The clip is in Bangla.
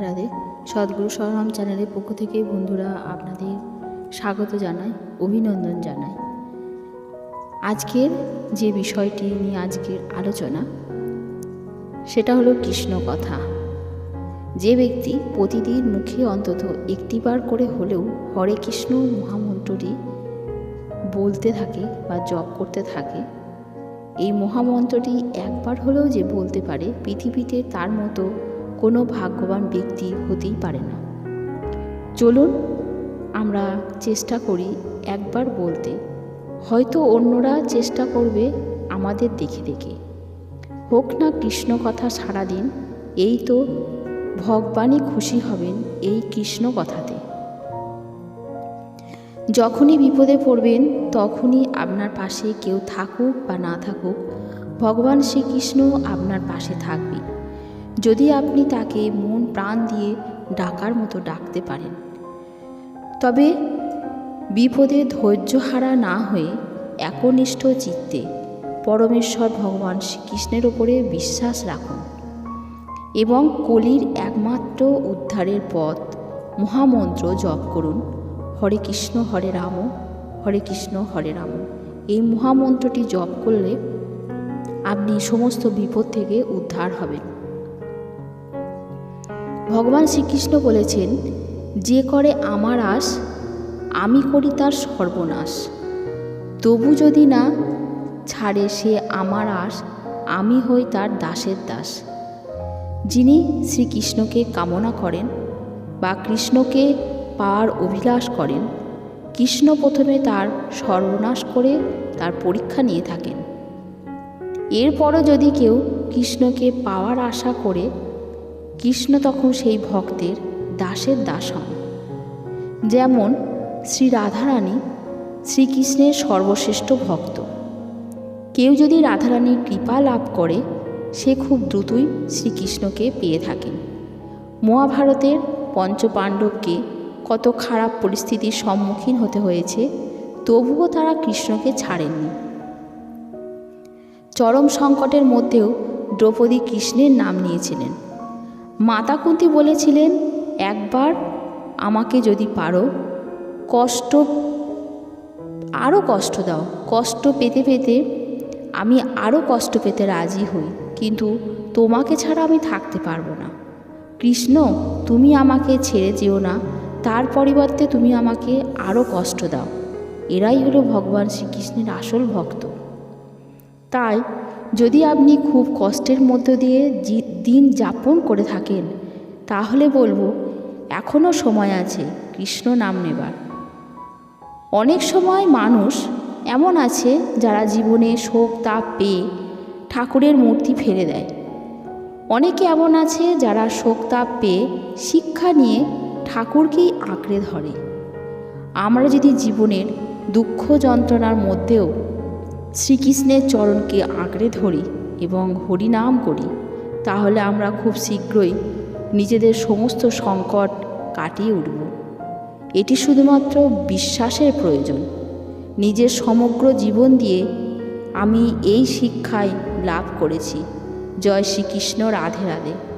রাধে। সদ্গুরু সরনাম চ্যানেলের পক্ষ থেকে বন্ধুরা আপনাদের স্বাগত জানাই, অভিনন্দন জানাই। আজকের যে বিষয়টি নিয়ে আজকের আলোচনা, সেটা হলো কৃষ্ণ কথা। যে ব্যক্তি প্রতিদিন মুখে অন্তত একটিবার করে হলেও হরে কৃষ্ণ মহামন্ত্রটি বলতে থাকে বা জপ করতে থাকে, এই মহামন্ত্রটি একবার হলেও যে বলতে পারে, পৃথিবীতে তার মতো কোনো ভাগ্যবান ব্যক্তি হতেই পারে না। চলুন, আমরা চেষ্টা করি একবার বলতে। হয়তো অন্যরা চেষ্টা করবে আমাদের দেখে দেখে। হোক না কৃষ্ণ কথা সারাদিন, এই তো ভগবানই খুশি হবেন এই কৃষ্ণ কথাতে। যখনই বিপদে পড়বেন, তখনই আপনার পাশে কেউ থাকুক বা না থাকুক, ভগবান শ্রীকৃষ্ণ আপনার পাশে থাকবে যদি আপনি তাকে মন প্রাণ দিয়ে ডাকার মতো ডাকতে পারেন। তবে বিপদে ধৈর্যহারা না হয়ে একনিষ্ঠ চিত্তে পরমেশ্বর ভগবান শ্রীকৃষ্ণের ওপরে বিশ্বাস রাখুন এবং কলির একমাত্র উদ্ধারের পথ মহামন্ত্র জপ করুন, হরে কৃষ্ণ, হরে রাম, হরে কৃষ্ণ, হরে রাম। এই মহামন্ত্রটি জপ করলে আপনি সমস্ত বিপদ থেকে উদ্ধার হবেন। ভগবান শ্রীকৃষ্ণ বলেছেন, যে করে আমার আশ, আমি করি তার সর্বনাশ। তবু যদি না ছাড়ে সে আমার আশ, আমি হই তার দাসের দাস। যিনি শ্রীকৃষ্ণকে কামনা করেন বা কৃষ্ণকে পাওয়ার অভিলাষ করেন, কৃষ্ণ প্রথমে তার সর্বনাশ করে তার পরীক্ষা নিয়ে থাকেন। এরপরও যদি কেউ কৃষ্ণকে পাওয়ার আশা করে কৃষ্ণ তখন সেই ভক্তের দাসের দাস হন যেমন শ্রী রাধারানী শ্রীকৃষ্ণের সর্বশ্রেষ্ঠ ভক্ত। কেউ যদি রাধারানীর কৃপা লাভ করে, সে খুব দ্রুতই শ্রীকৃষ্ণকে পেয়ে থাকেন মহাভারতের পঞ্চপাণ্ডবকে কত খারাপ পরিস্থিতির সম্মুখীন হতে হয়েছে, তবুও তারা কৃষ্ণকে ছাড়েননি। চরম সংকটের মধ্যেও দ্রৌপদী কৃষ্ণের নাম নিয়েছিলেন। মাতা কুন্তি বলেছিলেন, একবার আমাকে যদি পারো, কষ্ট আরও কষ্ট দাও। কষ্ট পেতে পেতে আমি আরও কষ্ট পেতে রাজি হই। কিন্তু তোমাকে ছাড়া আমি থাকতে পারব না। কৃষ্ণ, তুমি আমাকে ছেড়ে যেও না। তার পরিবর্তে তুমি আমাকে আরও কষ্ট দাও। এরাই হলো ভগবান শ্রীকৃষ্ণের আসল ভক্ত। তাই যদি আপনি খুব কষ্টের মধ্য দিয়ে দিন যাপন করে থাকেন, তাহলে বলব এখনও সময় আছে কৃষ্ণ নাম নেবার। অনেক সময় মানুষ এমন আছে যারা জীবনে শোক তাপ পেয়ে ঠাকুরের মূর্তি ফেলে দেয়। অনেকে এমন আছে যারা শোক তাপ পেয়ে শিক্ষা নিয়ে ঠাকুরকেই আঁকড়ে ধরে। আমরা যদি জীবনের দুঃখ যন্ত্রণার মধ্যেও শ্রীকৃষ্ণের চরণকে আঁকড়ে ধরি এবং হরিনাম করি, তাহলে আমরা খুব শীঘ্রই নিজেদের সমস্ত সংকট কাটিয়ে উঠব। এটি শুধুমাত্র বিশ্বাসের প্রয়োজন। নিজের সমগ্র জীবন দিয়ে আমি এই শিক্ষায় লাভ করেছি। জয় শ্রীকৃষ্ণ রাধে রাধে।